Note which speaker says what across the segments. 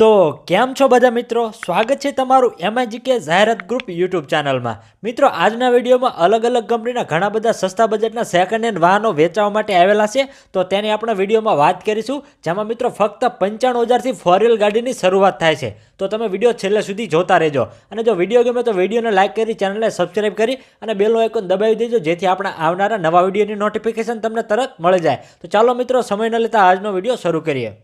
Speaker 1: તો કેમ છો બધા મિત્રો? સ્વાગત છે તમારું એમઆઈજીકે જાહેરાત ગ્રુપ યુટ્યુબ ચેનલમાં. મિત્રો, આજના વિડીયોમાં અલગ અલગ કંપનીના ઘણા બધા સસ્તા બજેટના સેકન્ડ હેન્ડ વાહનો વેચવા માટે આવેલા છે. તો તેની આપણે વિડીયોમાં વાત કરીશું, જેમાં મિત્રો ફક્ત પંચાણું હજારથી ફોર વ્હીલ ગાડીની શરૂઆત થાય છે. તો તમે વીડિયો છેલ્લે સુધી જોતા રહેજો. અને જો વીડિયો ગમે તો વિડીયોને લાઇક કરી, ચેનલને સબસ્ક્રાઇબ કરી અને બેલનો આઇકોન દબાવી દેજો, જેથી આપણા આવનારા નવા વિડીયોની નોટિફિકેશન તમને તરત મળી જાય. તો ચાલો મિત્રો, સમય ન લેતા આજનો વીડિયો શરૂ કરીએ.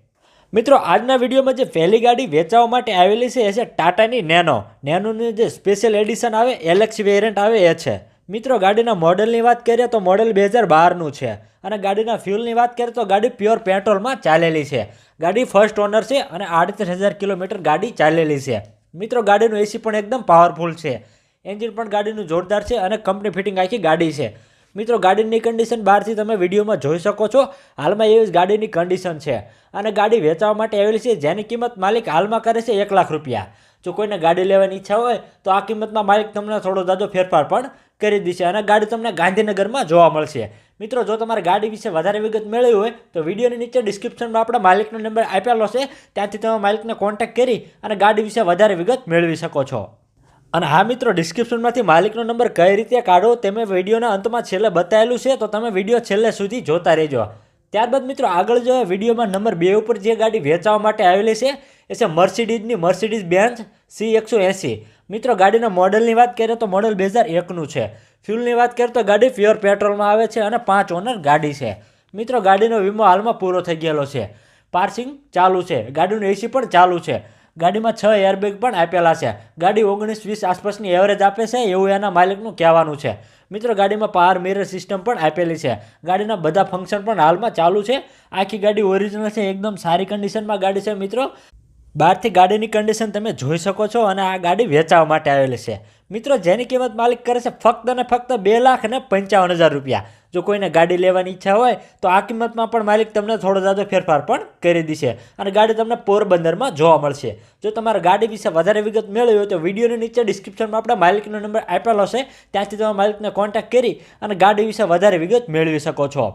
Speaker 1: મિત્રો, આજના વિડીયોમાં જે પહેલી ગાડી વેચવા માટે આવેલી છે, એ છે ટાટાની નેનો નેનોની જે સ્પેશિયલ એડિશન આવે એલેક્સ વેરિયન્ટ આવે, એ છે. મિત્રો, ગાડીના મોડલની વાત કરીએ તો મોડલ બે હજાર બારનું છે. અને ગાડીના ફ્યુલની વાત કરીએ તો ગાડી પ્યોર પેટ્રોલમાં ચાલેલી છે. ગાડી ફર્સ્ટ ઓનર છે અને આડત્રીસ હજાર કિલોમીટર ગાડી ચાલેલી છે. મિત્રો, ગાડીનું એસી પણ એકદમ પાવરફુલ છે. એન્જિન પણ ગાડીનું જોરદાર છે અને કંપની ફિટિંગ આખી ગાડી છે. મિત્રો, ગાડીની કન્ડિશન બહારથી તમે વિડીયોમાં જોઈ શકો છો. હાલમાં એવી ગાડીની કન્ડિશન છે. અને ગાડી વેચવા માટે આવેલી છે, જેની કિંમત માલિક હાલમાં કરે છે એક લાખ રૂપિયા. જો કોઈને ગાડી લેવાની ઈચ્છા હોય, તો આ કિંમતમાં માલિક તમને થોડો જાજો ફેરફાર પણ કરી દેશે અને ગાડી તમને ગાંધીનગરમાં જોવા મળશે. મિત્રો, જો તમારે ગાડી વિશે વધારે વિગત મેળવી હોય, તો વિડીયોની નીચે ડિસ્ક્રિપ્શનમાં આપણા માલિકનો નંબર આપેલો છે. ત્યાંથી તમે માલિકને કોન્ટેક્ટ કરી અને ગાડી વિશે વધારે વિગત મેળવી શકો છો. અને હા મિત્રો ડિસ્ક્રિપ્શનમાંથી માલિકનો નંબર કઈ રીતે કાઢો તે વિડીયોના અંતમાં છેલ્લે બતાવેલું છે, તો તમે વીડિયો છેલ્લે સુધી જોતા રહેજો. ત્યારબાદ મિત્રો, આગળ જો વિડીયોમાં નંબર બે ઉપર જે ગાડી વેચાવા માટે આવેલી છે, એ છે મર્સિડીઝની મર્સિડીઝ બેન્ચ સી એકસો એંસી. મિત્રો, ગાડીના મોડલની વાત કરીએ તો મોડલ બે હજાર એકનું છે. ફ્યુલની વાત કરીએ તો ગાડી પ્યોર પેટ્રોલમાં આવે છે અને પાંચ ઓનર ગાડી છે. મિત્રો, ગાડીનો વીમો હાલમાં પૂરો થઈ ગયેલો છે. પાર્સિંગ ચાલુ છે. ગાડીનું એસી પણ ચાલુ છે. ગાડીમાં છ એરબેગ પણ આપેલા છે. ગાડી ઓગણીસ વીસ આસપાસની એવરેજ આપે છે, એવું એના માલિકનું કહેવાનું છે. મિત્રો, ગાડીમાં પાવર મિરર સિસ્ટમ પણ આપેલી છે. ગાડીના બધા ફંક્શન પણ હાલમાં ચાલુ છે. આખી ગાડી ઓરિજિનલ છે, એકદમ સારી કન્ડિશનમાં ગાડી છે, મિત્રો. બહારથી ગાડીની કન્ડિશન તમે જોઈ શકો છો અને આ ગાડી વેચાવા માટે આવેલી છે. મિત્રો, જેની કિંમત માલિક કરે છે, ફક્ત અને ફક્ત બે લાખ અને પંચાવન હજાર રૂપિયા. જો કોઈને ગાડી લેવાની ઈચ્છા હોય, તો આ કિંમતમાં પણ માલિક તમને થોડો જાજો ફેરફાર પણ કરી દેશે. અને ગાડી તમને પોરબંદરમાં જોવા મળશે. જો તમારે ગાડી વિશે વધારે વિગત મેળવી હોય, તો વિડીયોની નીચે ડિસ્ક્રિપ્શનમાં આપણે માલિકનો નંબર આપેલો છે. ત્યાંથી તમે માલિકને કોન્ટેક્ટ કરી અને ગાડી વિશે વધારે વિગત મેળવી શકો છો.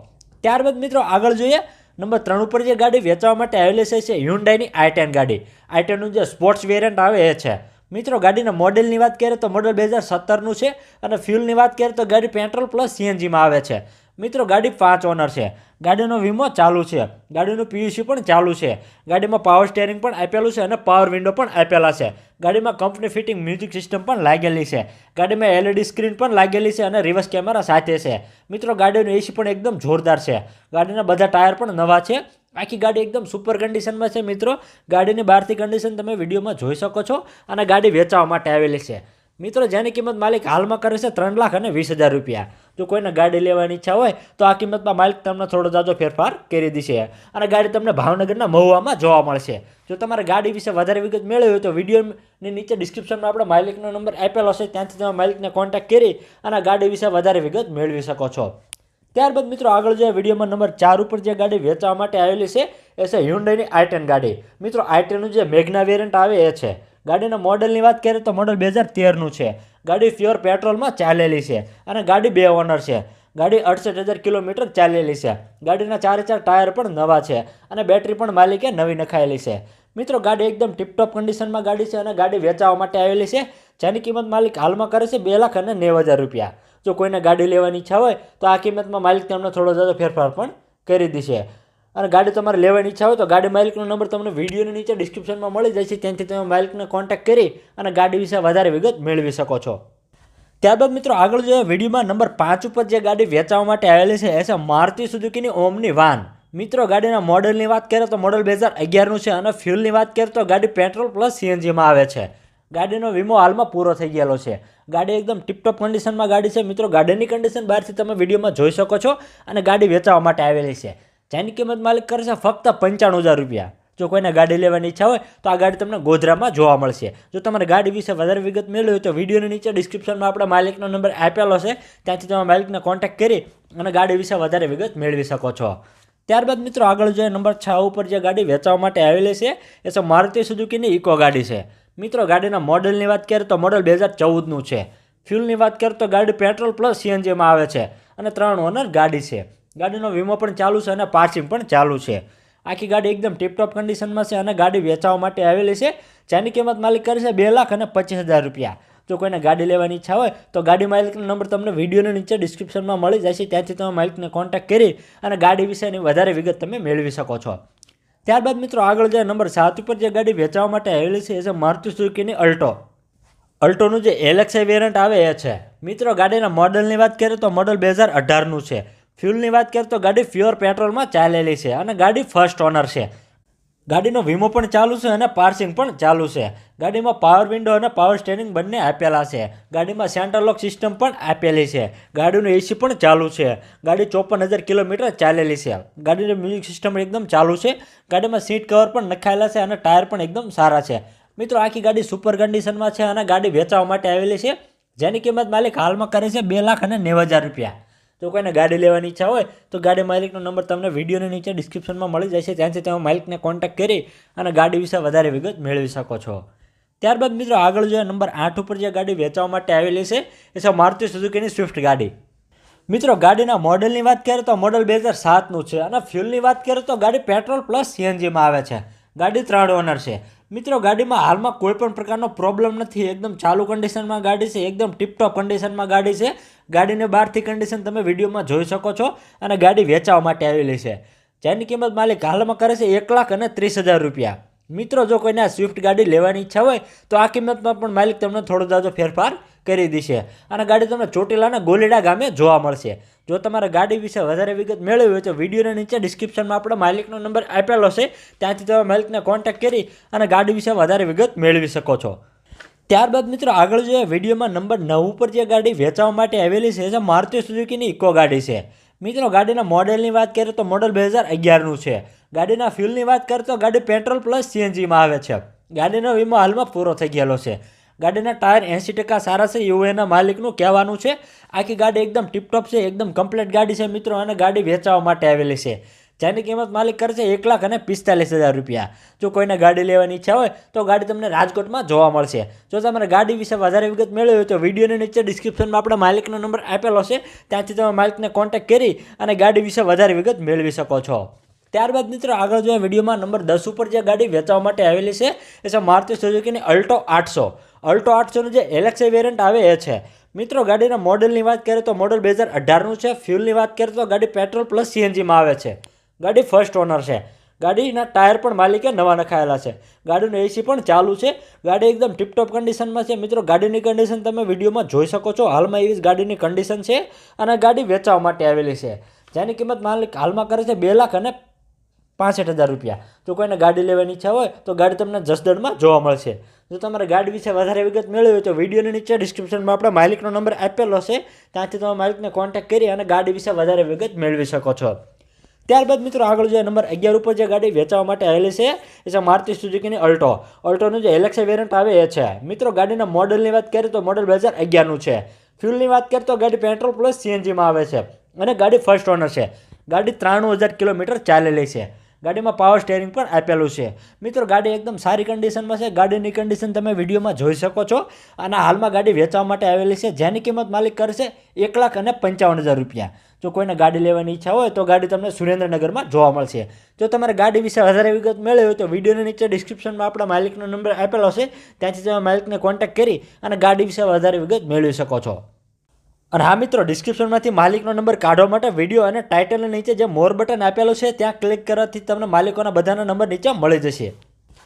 Speaker 1: ત્યારબાદ મિત્રો, આગળ જોઈએ. નંબર ત્રણ ઉપર જે ગાડી વેચવા માટે આવેલી છે હ્યુન્ડાઈની આઈ ટેન ગાડી. આઈ ટેનનું જે સ્પોર્ટ્સ વેરિયન્ટ આવે, એ છે. મિત્રો, ગાડીના મોડેલની વાત કરીએ તો મોડલ બે હજાર સત્તરનું છે અને ફ્યુલની વાત કરીએ તો ગાડી પેટ્રોલ પ્લસ સીએનજીમાં આવે છે. મિત્રો, ગાડી પાંચ ઓનર છે. ગાડીનો વીમો ચાલુ છે. ગાડીનું પીયુસી પણ ચાલુ છે. ગાડીમાં પાવર સ્ટેરિંગ પણ આપેલું છે અને પાવર વિન્ડો પણ આપેલા છે. ગાડીમાં કંપની ફિટિંગ મ્યુઝિક સિસ્ટમ પણ લાગેલી છે. ગાડીમાં એલઈડી સ્ક્રીન પણ લાગેલી છે અને રિવર્સ કેમેરા સાથે છે. મિત્રો, ગાડીનું એસી પણ એકદમ જોરદાર છે. ગાડીના બધા ટાયર પણ નવા છે. આખી ગાડી એકદમ સુપર કન્ડિશનમાં છે મિત્રો. ગાડીની બહારથી કન્ડિશન તમે વિડીયોમાં જોઈ શકો છો અને ગાડી વેચાવા માટે આવેલી છે. મિત્રો, જેની કિંમત માલિક હાલમાં કરે છે ત્રણ લાખ અને વીસ હજાર રૂપિયા. જો કોઈને ગાડી લેવાની ઈચ્છા હોય, તો આ કિંમતમાં માલિક તમને થોડો જાજો ફેરફાર કરી દેશે. અને ગાડી તમને ભાવનગરના મહુવામાં જોવા મળશે. જો તમારે ગાડી વિશે વધારે વિગત મેળવી હોય, તો વિડીયોની નીચે ડિસ્ક્રિપ્શનમાં આપણે માલિકનો નંબર આપેલો છે, ત્યાંથી તમે માલિકને કોન્ટેક્ટ કરી અને ગાડી વિશે વધારે વિગત મેળવી શકો છો. ત્યારબાદ મિત્રો આગળ જે વિડીયોમાં નંબર ચાર ઉપર જે ગાડી વેચવા માટે આવેલી છે, એ છે હ્યુન્ડાઈની આઈ ગાડી. મિત્રો આઈટેનનું જે મેઘના વેરિયન્ટ આવે, એ છે. ગાડીના મોડલની વાત કરીએ તો મોડલ બે હજાર તેરનું છે. ગાડી પ્યોર પેટ્રોલમાં ચાલેલી છે અને ગાડી બે ઓનર છે. ગાડી અડસઠ હજાર કિલોમીટર ચાલેલી છે. ગાડીના ચારે ચાર ટાયર પણ નવા છે અને બેટરી પણ માલિકે નવી નખાયેલી છે. મિત્રો, ગાડી એકદમ ટીપટોપ કન્ડિશનમાં ગાડી છે અને ગાડી વેચાવા માટે આવેલી છે. જેની કિંમત માલિક હાલમાં કરે છે બે લાખ અને નેવું હજાર રૂપિયા. જો કોઈને ગાડી લેવાની ઈચ્છા હોય તો આ કિંમતમાં માલિક તમને થોડો જાજો ફેરફાર પણ કરી દેશે અને ગાડી તમારે લેવાની ઈચ્છા હોય તો ગાડી માલિકનો નંબર તમને વિડીયોની નીચે ડિસ્ક્રિપ્શનમાં મળી જાય છે. ત્યાંથી તમે માલિકને કોન્ટેક્ટ કરી અને ગાડી વિશે વધારે વિગત મેળવી શકો છો. ત્યારબાદ મિત્રો આગળ જોઈએ વિડીયોમાં નંબર પાંચ ઉપર જે ગાડી વેચાવા માટે આવેલી છે એ છે મારુતિ સુઝુકીની ઓમની વાન. મિત્રો, ગાડીના મોડલની વાત કરીએ તો મોડલ બે હજાર અગિયારનું છે અને ફ્યુલની વાત કરીએ તો ગાડી પેટ્રોલ પ્લસ સીએનજીમાં આવે છે. ગાડીનો વીમો હાલમાં પૂરો થઈ ગયેલો છે. ગાડી એકદમ ટિપટોપ કન્ડિશનમાં ગાડી છે. મિત્રો, ગાડીની કન્ડિશન બહારથી તમે વિડીયોમાં જોઈ શકો છો અને ગાડી વેચાવા માટે આવેલી છે. જેની કિંમત માલિક કરશે ફક્ત પંચાણું હજાર રૂપિયા. જો કોઈને ગાડી લેવાની ઈચ્છા હોય, તો આ ગાડી તમને ગોધરામાં જોવા મળશે. જો તમારે ગાડી વિશે વધારે વિગત મેળવી હોય, તો વિડીયોની નીચે ડિસ્ક્રિપ્શનમાં આપણા માલિકનો નંબર આપેલો છે. ત્યાંથી તમે માલિકને કોન્ટેક્ટ કરી અને ગાડી વિશે વધારે વિગત મેળવી શકો છો. ત્યારબાદ મિત્રો, આગળ જે નંબર છ ઉપર જે ગાડી વેચવા માટે આવેલી છે, એ છે મારુતિ સુઝુકીની ઇકો ગાડી છે. મિત્રો, ગાડીના મોડલની વાત કરીએ તો મોડલ બે હજાર ચૌદનું છે. ફ્યુલની વાત કરીએ તો ગાડી પેટ્રોલ પ્લસ સીએનજીમાં આવે છે અને ત્રણ ઓનર ગાડી છે. ગાડીનો વીમો પણ ચાલુ છે અને પાર્સિંગ પણ ચાલુ છે. આખી ગાડી એકદમ ટીપટોપ કન્ડિશનમાં છે અને ગાડી વેચાવા માટે આવેલી છે. જેની કિંમત માલિક કરે છે બે લાખ અને પચીસ હજાર રૂપિયા. જો કોઈને ગાડી લેવાની ઈચ્છા હોય તો ગાડી માલિકનો નંબર તમને વિડીયોની નીચે ડિસ્ક્રિપ્શનમાં મળી જશે. ત્યાંથી તમે માલિકને કોન્ટેક્ટ કરી અને ગાડી વિશેની વધારે વિગત તમે મેળવી શકો છો. ત્યારબાદ મિત્રો આગળ જે નંબર સાત ઉપર જે ગાડી વેચવા માટે આવેલી છે એ છે મારુતિ સુઝુકીની અલ્ટો. અલ્ટોનું જે એલેક્સાઈ વેરિયન્ટ આવે એ છે. મિત્રો, ગાડીના મોડલની વાત કરીએ તો મોડલ બે હજાર અઢારનું છે. ફ્યુલની વાત કરીએ તો ગાડી પ્યોર પેટ્રોલમાં ચાલેલી છે અને ગાડી ફર્સ્ટ ઓનર છે. ગાડીનો વીમો પણ ચાલુ છે અને પાર્સિંગ પણ ચાલુ છે. ગાડીમાં પાવર વિન્ડો અને પાવર સ્ટેરિંગ બંને આપેલા છે. ગાડીમાં સેન્ટર લોક સિસ્ટમ પણ આપેલી છે. ગાડીનું એસી પણ ચાલુ છે. ગાડી ચોપન હજાર કિલોમીટર ચાલેલી છે. ગાડીનું મ્યુઝિક સિસ્ટમ એકદમ ચાલુ છે. ગાડીમાં સીટ કવર પણ નખાયેલા છે અને ટાયર પણ એકદમ સારા છે. મિત્રો, આખી ગાડી સુપર કન્ડિશનમાં છે અને ગાડી વેચવા માટે આવેલી છે. જેની કિંમત માલિક હાલમાં કરે છે બે લાખ અને નેવું હજાર રૂપિયા. જો કોઈને ગાડી લેવાની ઈચ્છા હોય, તો ગાડી માલિકનો નંબર તમને વિડીયોની નીચે ડિસ્ક્રિપ્શનમાં મળી જશે. ત્યાંથી તમે માલિકને કોન્ટેક્ટ કરી અને ગાડી વિશે વધારે વિગત મેળવી શકો છો. ત્યારબાદ મિત્રો, આગળ જોઈએ નંબર આઠ ઉપર જે ગાડી વેચવા માટે આવેલી છે, એ છે મારુતિ સુઝુકીની સ્વિફ્ટ ગાડી. મિત્રો, ગાડીના મોડલની વાત કરીએ તો મોડલ બે હજાર સાતનું છે અને ફ્યુલની વાત કરીએ તો ગાડી પેટ્રોલ પ્લસ સીએનજીમાં આવે છે. ગાડી ત્રણ ઓનર છે. મિત્રો, ગાડીમાં હાલમાં કોઈ પણ પ્રકારનો પ્રોબ્લેમ નથી. એકદમ ચાલુ કન્ડિશનમાં ગાડી છે, એકદમ ટીપટોપ કન્ડિશનમાં ગાડી છે. ગાડીને બહારથી કન્ડિશન તમે વિડીયોમાં જોઈ શકો છો અને ગાડી વેચાવા માટે આવેલી છે. જેની કિંમત માલિક હાલમાં કરે છે એક લાખ અને ત્રીસ હજાર રૂપિયા. મિત્રો, જો કોઈને આ સ્વિફ્ટ ગાડી લેવાની ઈચ્છા હોય, તો આ કિંમતમાં પણ માલિક તમને થોડો જાજો ફેરફાર કરી દેશે. અને ગાડી તમને ચોટીલાના ગોલીડા ગામે જોવા મળશે. જો તમારે ગાડી વિશે વધારે વિગત મેળવી હોય તો વિડીયોના નીચે ડિસ્ક્રિપ્શનમાં આપણે માલિકનો નંબર આપેલો છે. ત્યાંથી તમે માલિકને કોન્ટેક્ટ કરી અને ગાડી વિશે વધારે વિગત મેળવી શકો છો. ત્યારબાદ મિત્રો આગળ જોઈએ વિડીયોમાં નંબર નવ ઉપર જે ગાડી વેચવા માટે આવેલી છે જે મારુતિ સુઝુકીની ઇકો ગાડી છે. મિત્રો ગાડીના મોડેલની વાત કરીએ તો મોડલ બે હજાર અગિયારનું છે. ગાડીના ફ્યુલની વાત કરીએ તો ગાડી પેટ્રોલ પ્લસ સીએનજીમાં આવે છે. ગાડીનો વીમો હાલમાં પૂરો થઈ ગયેલો છે. ગાડીના ટાયર એંસી ટકા સારા છે એવું એના માલિકનું કહેવાનું છે. આખી ગાડી એકદમ ટીપટોપ છે, એકદમ કમ્પ્લીટ ગાડી છે મિત્રો, અને ગાડી વેચાવા માટે આવેલી છે. જેની કિંમત માલિક કરશે એક લાખ અને પિસ્તાલીસ હજાર રૂપિયા. જો કોઈને ગાડી લેવાની ઈચ્છા હોય, તો ગાડી તમને રાજકોટમાં જોવા મળશે. જો તમારે ગાડી વિશે વધારે વિગત મેળવી હોય, તો વિડીયોની નીચે ડિસ્ક્રિપ્શનમાં આપણે માલિકનો નંબર આપેલો છે. ત્યાંથી તમે માલિકને કોન્ટેક્ટ કરી અને ગાડી વિશે વધારે વિગત મેળવી શકો છો. ત્યારબાદ મિત્રો આગળ જોઈએ વિડીયોમાં નંબર દસ ઉપર જે ગાડી વેચવા માટે આવેલી છે, એ છે મારુતિ સુઝુકીની અલ્ટો આઠસો. અલ્ટો આઠસોનું જે એલેક્સે વેરિયન્ટ આવે, એ છે. મિત્રો, ગાડીના મોડલની વાત કરીએ તો મોડલ બે હજાર અઢારનું છે. ફ્યુલની વાત કરીએ તો ગાડી પેટ્રોલ પ્લસ સીએનજીમાં આવે છે. ગાડી ફર્સ્ટ ઓનર છે. ગાડીના ટાયર પણ માલિકે નવા નખાયેલા છે. ગાડીનું એસી પણ ચાલુ છે. ગાડી એકદમ ટીપટોપ કન્ડિશનમાં છે. મિત્રો, ગાડીની કન્ડિશન તમે વિડીયોમાં જોઈ શકો છો. હાલમાં એવી ગાડીની કન્ડિશન છે અને ગાડી વેચવા માટે આવેલી છે. જેની કિંમત માલિક હાલમાં કરે છે બે લાખ અને પાસઠ હજાર રૂપિયા. જો કોઈને ગાડી લેવાની ઈચ્છા હોય, તો ગાડી તમને જસદણમાં જોવા મળશે. જો તમારે ગાડી વિશે વધારે વિગત મેળવી હોય, તો વિડીયોની નીચે ડિસ્ક્રિપ્શનમાં આપણે માલિકનો નંબર આપેલો છે. ત્યાંથી તમે માલિકને કોન્ટેક્ટ કરી અને ગાડી વિશે વધારે વિગત મેળવી શકો છો. ત્યારબાદ મિત્રો, આગળ જે નંબર અગિયાર ઉપર જે ગાડી વેચવા માટે આવેલી છે, એ છે મારુતિ સુઝુકીની અલ્ટો. અલ્ટોનું જે એલેક્સા વેરિયન્ટ આવે, એ છે. મિત્રો, ગાડીના મોડલની વાત કરીએ તો મોડલ બે હજાર અગિયારનું છે. ફ્યુલની વાત કરીએ તો ગાડી પેટ્રોલ પ્લસ સીએનજીમાં આવે છે. અને ગાડી ફર્સ્ટ ઓનર છે. ગાડી ત્રાણું હજાર કિલોમીટર ચાલેલી છે. ગાડીમાં પાવર સ્ટેરિંગ પણ આપેલું છે. મિત્રો, ગાડી એકદમ સારી કન્ડિશનમાં છે. ગાડીની કન્ડિશન તમે વિડીયોમાં જોઈ શકો છો. અને હાલમાં ગાડી વેચવા માટે આવેલી છે. જેની કિંમત માલિક કરશે એક લાખ અને પંચાવન હજાર રૂપિયા. જો કોઈને ગાડી લેવાની ઈચ્છા હોય, તો ગાડી તમને સુરેન્દ્રનગરમાં જોવા મળશે. જો તમારે ગાડી વિશે વધારે વિગત મેળવી હોય, તો વિડીયોની નીચે ડિસ્ક્રિપ્શનમાં આપણા માલિકનો નંબર આપેલો છે. ત્યાંથી તમે માલિકને કોન્ટેક્ટ કરી અને ગાડી વિશે વધારે વિગત મેળવી શકો છો. અને હા મિત્રો ડિસ્ક્રિપ્શનમાંથી માલિકનો નંબર કાઢવા માટે વીડિયો અને ટાઇટલની નીચે જે મોર બટન આપેલું છે, ત્યાં ક્લિક કરવાથી તમને માલિકોના બધાના નંબર નીચે મળી જશે.